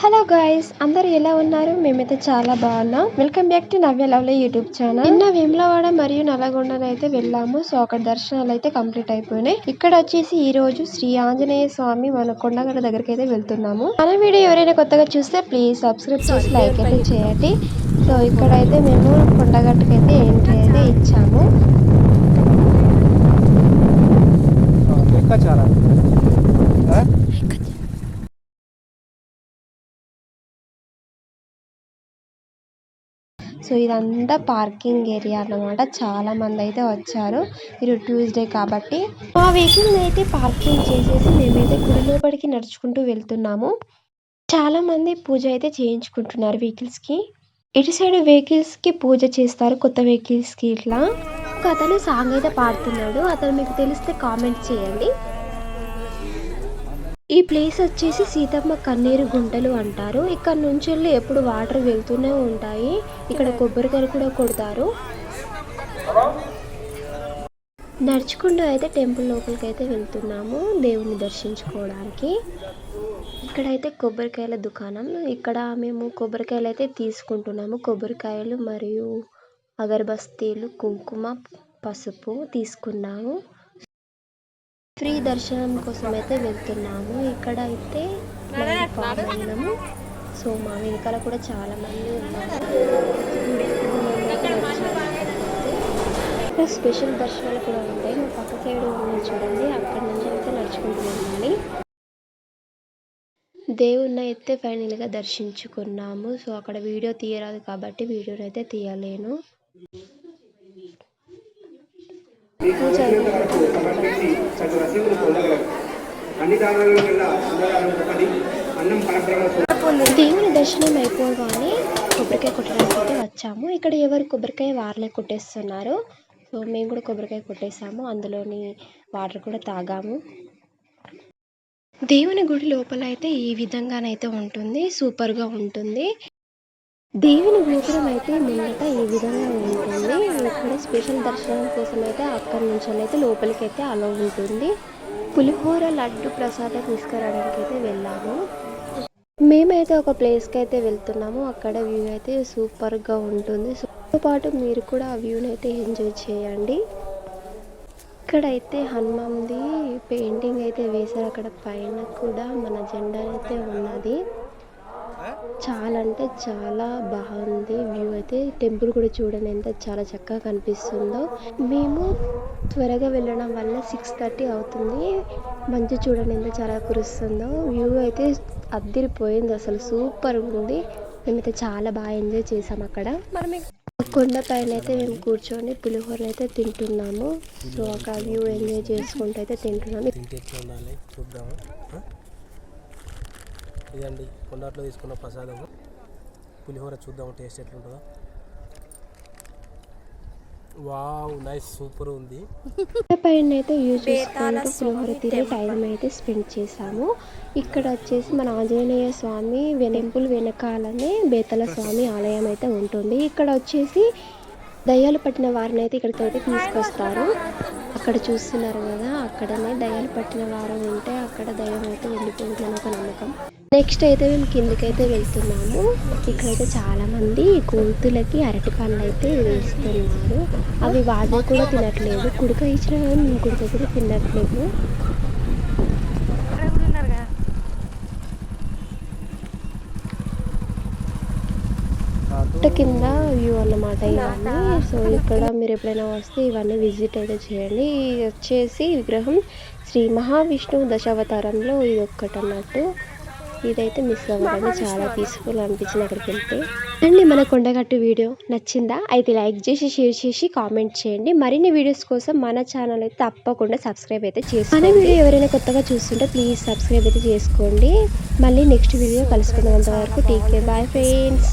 Hello guys అందరూ ఎలా ఉన్నారు? మేమైతే చాలా బాగున్నాం. Welcome back to Navya lovely YouTube channel నిన్న వేములవాడ మరియు నల్లగొండ అయితే వెళ్ళాము. సో అక్కడ దర్శనాలు అయితే కంప్లీట్ అయిపోయినాయి. ఇక్కడ వచ్చేసి ఈ రోజు శ్రీ ఆంజనేయ స్వామి మన కొండగడ దగ్గరికి అయితే వెళ్తున్నాము. మన వీడియో ఎవరైనా కొత్తగా చూస్తే ప్లీజ్ సబ్స్క్రైబ్ చేసి లైక్ అయితే చేయండి. సో ఇక్కడైతే మేము కొండగట్టుకి అయితే ఎంట్రీ అయితే ఇచ్చాము. లెక్కాచారా సో ఇదంతా పార్కింగ్ ఏరియా అన్నమాట. చాలా మంది అయితే వచ్చారు. ఈరోజు ట్యూస్డే కాబట్టి మా వెహికల్ అయితే పార్కింగ్ చేసేసి మేమైతే గుడి లోపలికి నడుచుకుంటూ వెళ్తున్నాము. చాలా మంది పూజ అయితే చేయించుకుంటున్నారు వెహికల్స్కి. ఇటు సైడ్ వెహికల్స్కి పూజ చేస్తారు కొత్త వెహికల్స్కి ఇట్లా. ఒక అతను సాంగ్ అయితే పాడుతున్నాడు. అతను మీకు తెలిస్తే కామెంట్ చేయండి. ఈ ప్లేస్ వచ్చేసి సీతమ్మ కన్నీరు గుంటలు అంటారు. ఇక్కడ నుంచి వెళ్ళి ఎప్పుడు వాటర్ వెళ్తూనే ఉంటాయి. ఇక్కడ కొబ్బరికాయలు కూడా కొడతారు. నడుచుకుంటూ అయితే టెంపుల్ లోపలికి అయితే వెళ్తున్నాము దేవుని దర్శించుకోవడానికి. ఇక్కడైతే కొబ్బరికాయల దుకాణం. ఇక్కడ మేము కొబ్బరికాయలు అయితే తీసుకుంటున్నాము. కొబ్బరికాయలు మరియు అగరబస్తీలు కుంకుమ పసుపు తీసుకున్నాము. ఫ్రీ దర్శనం కోసం అయితే వెళ్తున్నాము. ఇక్కడ అయితే ఫామ్ అయినాము సో మా వెనకాల కూడా చాలా మంది ఉన్నారు స్పెషల్ దర్శనాలు కూడా ఉంటాయి. మా పక్క సైడ్ ఉన్నాయి చూడండి. అక్కడ నుంచి అయితే నడుచుకుంటూ వెళ్ళాలి. దేవుణ్ణి అయితే ఫైనల్గా దర్శించుకున్నాము. సో అక్కడ వీడియో తీయరాదు కాబట్టి వీడియోని అయితే తీయలేను. పూజ రసీదులు పొందగలరు అన్ని దానాలలో కల్లా ఒకటి అన్నం పరబ్రహ్మ దేవుని దర్శనం అయిపోగానే కొబ్బరికాయ కొట్టడానికి అయితే వచ్చాము. ఇక్కడ ఎవరు కొబ్బరికాయ వారలే కొట్టేస్తున్నారు. సో మేము కూడా కొబ్బరికాయ కొట్టేసాము. అందులోని వాటర్ కూడా తాగాము. దేవుని గుడి లోపల అయితే ఈ విధంగానైతే ఉంటుంది. సూపర్గా ఉంటుంది. దేవుని గోపురం అయితే ముందట ఈ విధంగా ఉంటుంది. ఇక్కడ స్పెషల్ దర్శనం కోసం అయితే అక్కడి నుంచి అయితే లోపలికి అయితే అలా ఉంటుంది. పులిహోర లడ్డు ప్రసాదం తీసుకురావడానికి అయితే వెళ్ళాము. మేమైతే ఒక ప్లేస్కి అయితే వెళ్తున్నాము. అక్కడ వ్యూ అయితే సూపర్గా ఉంటుంది. సో పాటు మీరు కూడా ఆ వ్యూని అయితే ఎంజాయ్ చేయండి. ఇక్కడైతే హనుమంది పెయింటింగ్ అయితే వేశారు. అక్కడ పైన కూడా మన జెండా అయితే ఉన్నది. చాలా అంటే చాలా బాగుంది వ్యూ అయితే. టెంపుల్ కూడా చూడండి ఎంత చాలా చక్కగా కనిపిస్తుందో. మేము త్వరగా వెళ్ళడం వల్ల సిక్స్ థర్టీ అవుతుంది. మంచు చూడండి ఎంత చాలా కురుస్తుందో. వ్యూ అయితే అద్దిరిపోయింది అసలు. సూపర్ ఉంది. మేమైతే చాలా బాగా ఎంజాయ్ చేసాం అక్కడ. కొండ పైన అయితే మేము కూర్చొని పులిహోర అయితే తింటున్నాము. సో ఒక వ్యూ ఎంజాయ్ చేసుకుంటూ అయితే తింటున్నాము తింటే ఎట్లా ఉండాలి చూద్దాము ఆ? ఇదండి కొండాట్లో తీసుకున్న ప్రసాదము. పులిహోర చూద్దాము టేస్ట్ ఎట్లుంటుందో. వావ్ నైస్ సూపర్ ఉంది. పైన అయితే యూజ్ చేసుకుంటూ పులిహోర తిని టైం అయితే స్పెండ్ చేసాము ఇక్కడ వచ్చేసి మన ఆంజనేయ స్వామి టెంపుల్ వెనకాలనే బేతల స్వామి ఆలయం అయితే ఉంటుంది. ఇక్కడ వచ్చేసి దయ్యాలు పట్టిన వారిని అయితే ఇక్కడికి అయితే తీసుకొస్తారు. అక్కడ చూస్తున్నారు కదా అక్కడనే దయ్యాలు పట్టిన వారు ఉంటే అక్కడ దయ్యం అయితే వెళ్ళిపోతుందని ఒక నమ్మకం. నెక్స్ట్ అయితే మేము కిందకైతే వెళ్తున్నాము. ఇక్కడైతే చాలా మంది కోతులకి అరటి పండ్లు అయితే వేస్తున్నారు. అవి వాళ్ళు కూడా తినట్లేదు. కుడుక ఇచ్చిన కానీ కుడుక కూడా తినట్లేదు. పుట్ట కింద వ్యూ అన్నమాట ఇవన్నీ. సో ఇక్కడ మీరు ఎప్పుడైనా వస్తే ఇవన్నీ విజిట్ అయితే చేయండి. ఇది వచ్చేసి విగ్రహం శ్రీ మహావిష్ణువు దశావతారంలో ఇది ఒక్కటి అన్నట్టు ఇదైతే మిస్ అవ్వదండి చాలా పీస్ఫుల్ అనిపించింది అక్కడికి వెళ్తే. అండి మన కొండగట్టు వీడియో నచ్చిందా? అయితే లైక్ చేసి షేర్ చేసి కామెంట్ చేయండి. మరిన్ని వీడియోస్ కోసం మన ఛానల్ అయితే తప్పకుండా సబ్స్క్రైబ్ అయితే చేసుకోండి. మన వీడియో ఎవరైనా కొత్తగా చూస్తుంటే ప్లీజ్ సబ్స్క్రైబ్ అయితే చేసుకోండి. మళ్ళీ నెక్స్ట్ వీడియో కలుసుకున్నంత వరకు టేక్ కేర్ బాయ్ ఫ్రెండ్స్